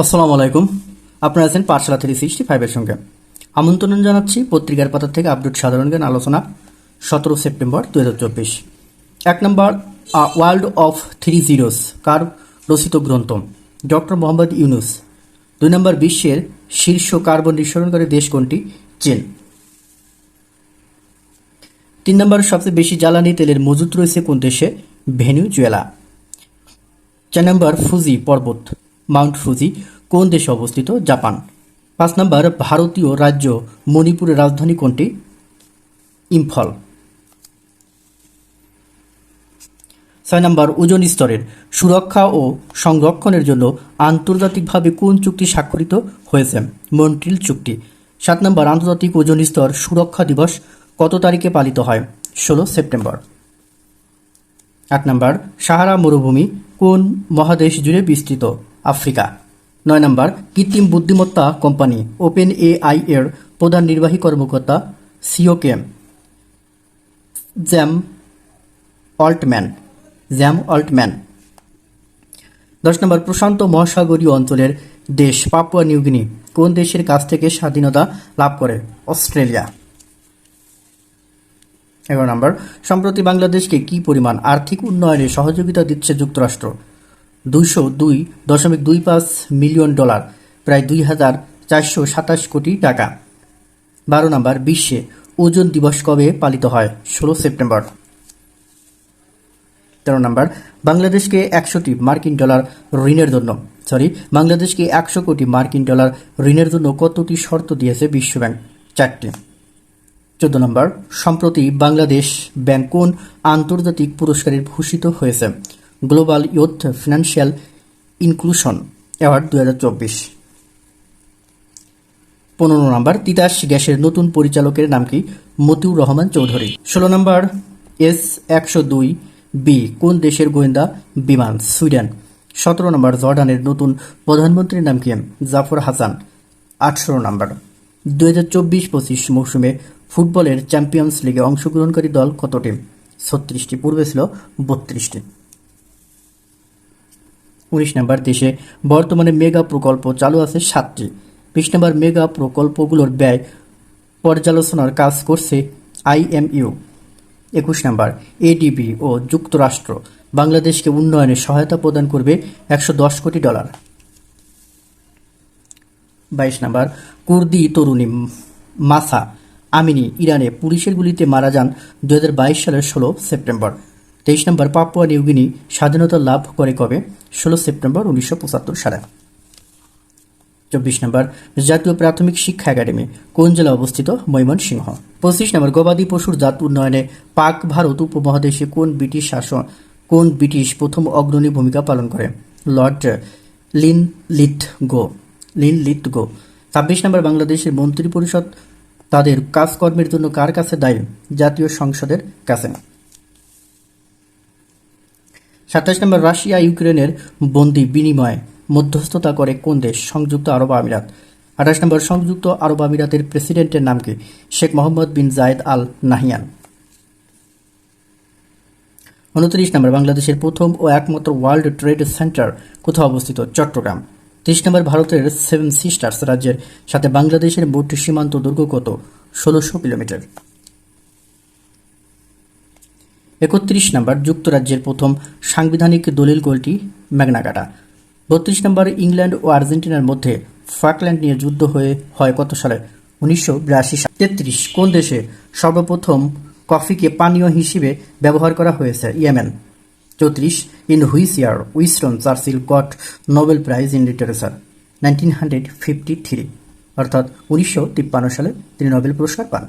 আসসালামু আলাইকুম। আপনারা আছেন পাঠশালা থ্রি সিক্সটি ফাইভের সঙ্গে। আমন্ত্রণ জানাচ্ছি পত্রিকার পাতা থেকে আপডেট সাধারণ জ্ঞান আলোচনা, সতেরো সেপ্টেম্বর দু হাজার চব্বিশ। এক নম্বর ওয়ার্ল্ড অফ থ্রি জিরোস, কার রচিত গ্রন্থ? ডক্টর মোহাম্মদ ইউনুস। দুই নম্বর, বিশ্বের শীর্ষ কার্বন নিঃসরণকারী দেশ কোনটি? চীন। তিন নম্বর, সবচেয়ে বেশি জ্বালানি তেলের মজুত রয়েছে কোন দেশে? ভেনিজুয়েলা। চার নম্বর, ফুজি পর্বত। মাউন্ট ফুজি, কোন দেশে অবস্থিত? জাপান। পাঁচ নম্বর, ভারতীয় রাজ্য মণিপুরের রাজধানী কোনটি? ইম্ফল। ছয় নম্বর, ওজন স্তরের সুরক্ষা ও সংরক্ষণের জন্য আন্তর্জাতিকভাবে কোন চুক্তি স্বাক্ষরিত হয়েছে? মন্ট্রিল চুক্তি। সাত নম্বর, আন্তর্জাতিক ওজন স্তর সুরক্ষা দিবস কত তারিখে পালিত হয়? ষোলো সেপ্টেম্বর। আট নম্বর, সাহারা মরুভূমি কোন মহাদেশ জুড়ে বিস্তৃত? আফ্রিকা। নয় নম্বর, কৃত্রিম বুদ্ধিমত্তা কোম্পানি ওপেন এ আই এর প্রধান নির্বাহী কর্মকর্তা সিওকে জ্যাম অল্টম্যান। Sam Altman. দশ নম্বর, প্রশান্ত মহাসাগরীয় অঞ্চলের দেশ পাপুয়া নিউগিনি কোন দেশের কাছ থেকে স্বাধীনতা লাভ করে? অস্ট্রেলিয়া। এগারো নম্বর, সম্প্রতি বাংলাদেশকে কি পরিমাণ আর্থিক উন্নয়নে সহযোগিতা দিচ্ছে যুক্তরাষ্ট্র? দুইশো দুই দশমিক দুই পাঁচ মিলিয়ন ডলার, প্রায় দুই হাজার চারশো সাতাশ কোটি টাকা। বারো নম্বর, বিশ্বে ওজন দিবস কবে পালিত হয়? ষোলো সেপ্টেম্বর। তেরো নম্বর, বাংলাদেশকে একশোটি মার্কিন ডলার ঋণের জন্য, সরি, বাংলাদেশকে একশো কোটি মার্কিন ডলার ঋণের জন্য কতটি শর্ত দিয়েছে বিশ্বব্যাংক? চারটি। চোদ্দ নম্বর, সম্প্রতি বাংলাদেশ ব্যাংক কোন আন্তর্জাতিক পুরস্কারে ভূষিত হয়েছে? Global youth financial inclusion award দু হাজার চব্বিশ। পনেরো নম্বর, তিতাস গ্যাসের নতুন পরিচালকের নাম কি? মতিউর রহমান চৌধুরী। ষোলো নম্বর, এস একশো দুই বি, কোন দেশের গোয়েন্দা? বিমান, সুইডেন। সতেরো নম্বর, জর্ডানের নতুন প্রধানমন্ত্রীর নাম কি? জাফর হাসান। আঠারো নম্বর দু হাজার চব্বিশ পঁচিশ মৌসুমে ফুটবলের চ্যাম্পিয়ন্স লিগে অংশগ্রহণকারী দল কতটি ছত্রিশটি। পূর্বে ছিল বত্রিশটি। উনিশ নম্বর দেশে বর্তমানে মেগা প্রকল্প চালু আছে সাতটি। বিশ নম্বর মেগা প্রকল্পগুলোর ব্যয় পর্যালোচনার কাজ করছে আইএমইউ। একুশ নম্বর, এডিবি ও যুক্তরাষ্ট্র। বাংলাদেশকে উন্নয়নে সহায়তা প্রদান করবে একশো দশ কোটি ডলার। বাইশ নম্বর, কুর্দি তরুণী মাসা আমিনি ইরানে পুলিশের গুলিতে মারা যান দু হাজার বাইশ সালের ষোলো সেপ্টেম্বর। তেইশ নম্বর, পাপুয়া নিউগিনি স্বাধীনতা লাভ করে কবে? ষোলো সেপ্টেম্বর উনিশশো পঁচাত্তর সালে। চব্বিশ নম্বর, জাতীয় প্রাথমিক শিক্ষা একাডেমি, কোন জেলা অবস্থিত? ময়মনসিংহ। পঁচিশ নম্বর, গবাদি পশুর জাত উন্নয়নে পাক ভারত উপমহাদেশে কোন ব্রিটিশ শাসন, কোন ব্রিটিশ প্রথম অগ্রণী ভূমিকা পালন করে? Lord Linlithgow, Linlithgow. ছাব্বিশ নম্বর, বাংলাদেশের মন্ত্রিপরিষদ তাদের কাজকর্মের জন্য কার কাছে দায়ী? জাতীয় সংসদের কাছে। সাতাশ নম্বর, রাশিয়া, ইউক্রেনের বন্দি বিনিময়ে মধ্যস্থতা করে কোন দেশ? সংযুক্ত আরব আমিরাত। আঠাশ নম্বর, সংযুক্ত আরব আমিরাতের প্রেসিডেন্টের নাম কি? শেখ মোহাম্মদ বিন জায়েদ আল নাহিয়ান উনত্রিশ নম্বর, বাংলাদেশের প্রথম ও একমাত্র ওয়ার্ল্ড ট্রেড সেন্টার কোথাও অবস্থিত? চট্টগ্রাম। ত্রিশ নম্বর, ভারতের সেভেন সিস্টার্স রাজ্যের সাথে বাংলাদেশের মোট সীমান্ত দৈর্ঘ্য কত? ষোলোশো কিলোমিটার। একত্রিশ নম্বর যুক্তরাজ্যের প্রথম সাংবিধানিক দলিল গোলটি ম্যাগনাকাটা বত্রিশ নম্বর ইংল্যান্ড ও আর্জেন্টিনার মধ্যে ফাকল্যান্ড নিয়ে যুদ্ধ হয়ে হয় কত সালে? উনিশশো বিরাশি সালে। তেত্রিশ, কোন দেশে সর্বপ্রথম কফিকে পানীয় হিসেবে ব্যবহার করা হয়েছে? ইয়েমেন। চৌত্রিশ, in which year, Winston Churchill got Nobel prize in literature, nineteen hundred fifty three, অর্থাৎ উনিশশো তিপ্পান্ন সালে তিনি নোবেল পুরস্কার পান।